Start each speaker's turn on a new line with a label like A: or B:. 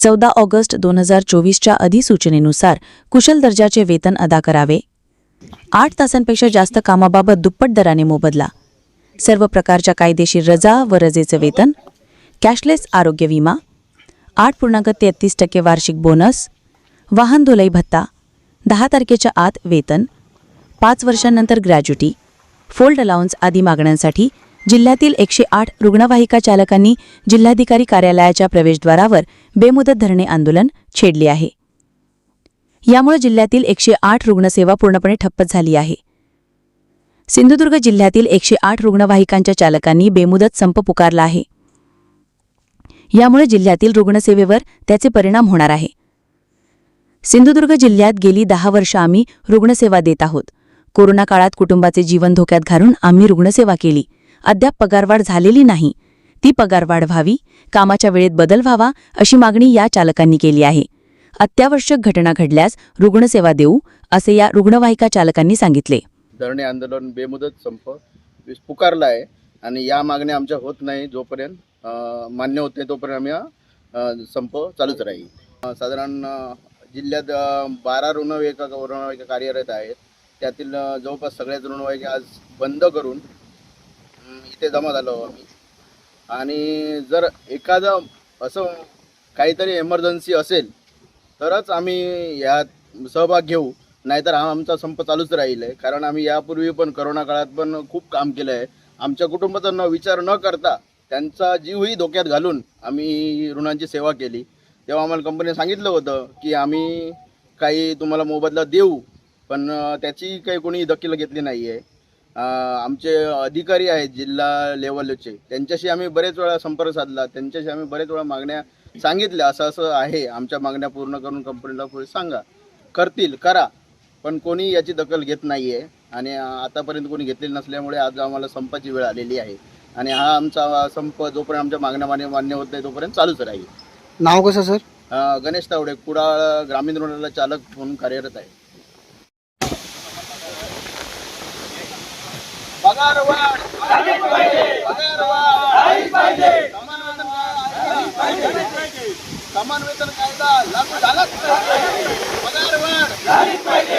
A: चौदा ऑगस्ट दोन हजार चोवीसच्या अधिसूचनेनुसार कुशल दर्जाचे वेतन अदा करावे. आठ तासांपेक्षा जास्त कामाबाबत दुप्पट दराने मोबदला. सर्व प्रकारच्या कायदेशीर रजा व रजेचं वेतन कॅशलेस आरोग्य विमा आठ पूर्णांक तेहतीस टक्के वार्षिक बोनस वाहन धुलाई भत्ता दहा तारखेच्या आत वेतन पाच वर्षांनंतर ग्रॅज्युटी फोल्ड अलाउन्स आदी मागण्यांसाठी जिल्ह्यातील एकशे आठ रुग्णवाहिका चालकांनी जिल्हाधिकारी कार्यालयाच्या प्रवेशद्वारावर बेमुदत धरणे आंदोलन छेडले आहे. यामुळे जिल्ह्यातील एकशे आठ रुग्णसेवा पूर्णपणे ठप्प झाली आहे. सिंधुदुर्ग जिल्ह्यातील एकशे आठ रुग्णवाहिकांच्या चालकांनी बेमुदत संप पुकारला आहे. यामुळे जिल्ह्यातील रुग्णसेवेवर त्याचे परिणाम होणार आहे. सिंधुदुर्ग जिल्ह्यात गेली दहा वर्ष आम्ही रुग्णसेवा देत आहोत. कोरोना काळात कुटुंबाचे जीवन धोक्यात घालून आम्ही रुग्णसेवा केली. अद्याप पगारवाढ झालेली नाही. ती पगारवाढ व्हावी कामाच्या वेळेत बदल व्हावा अशी मागणी या चालकांनी केली आहे. अत्यावश्यक घटना घडल्यास रुग्णसेवा देऊ असे या रुग्णवाहिका चालकांनी सांगितले.
B: धरणे आंदोलन बेमुदत संप पुकारला आहे आणि या मागण्या आमच्या होत नाही जोपर्यंत मान्य होत नाही तोपर्यंत आम्ही संप चालूच राहील. साधारण जिल्ह्यात बारा रुग्णवाहिका रुग्णवाहिका कार्यरत आहेत. त्यातील जवळपास सगळ्याच रुग्णवाहिका आज बंद करून इथे जमा झालो आम्ही. आणि जर एखादं असं काहीतरी एमर्जन्सी असेल तरच आम्ही यात सहभाग घेऊ. नाहीतर हा आमचा संप चालूच राहील आहे कारण आम्ही यापूर्वी पण करोना काळात पण खूप काम केलं आहे. आमच्या कुटुंबाचा न विचार न करता त्यांचा जीवही धोक्यात घालून आम्ही रुग्णांची सेवा केली. तेव्हा आम्हाला कंपनीने सांगितलं होतं की आम्ही काही तुम्हाला मोबदला देऊ पण त्याची काही कोणी दखल घेतली नाही आहे आमचे अधिकारी आहेत जिल्हा लेवलचे त्यांच्याशी आम्ही बरेच वेळा संपर्क साधला त्यांच्याशी आम्ही बरेच वेळा मागण्या सांगितल्या असं असं आहे. आमच्या मागण्या पूर्ण करून कंपनीला पुढे सांगा. करतील करा पण कोणी याची दखल घेत नाही आहे आणि आतापर्यंत कोणी घेतलेली नसल्यामुळे आज आम्हाला संपाची वेळ आलेली आहे. आणि हा आमचा संप जोपर्यंत आमच्या मागण्या मान्य मान्य होत नाही तोपर्यंत चालूच राहील.
C: नाव कसं सर?
B: अं, गणेश तावडे कुडाळ ग्रामीण रुग्णालय चालक म्हणून कार्यरत आहे. पगार वाढ पगार वाढ समान वेतन कायदा समान वेतन कायदा लागू झालाच पाहिजे.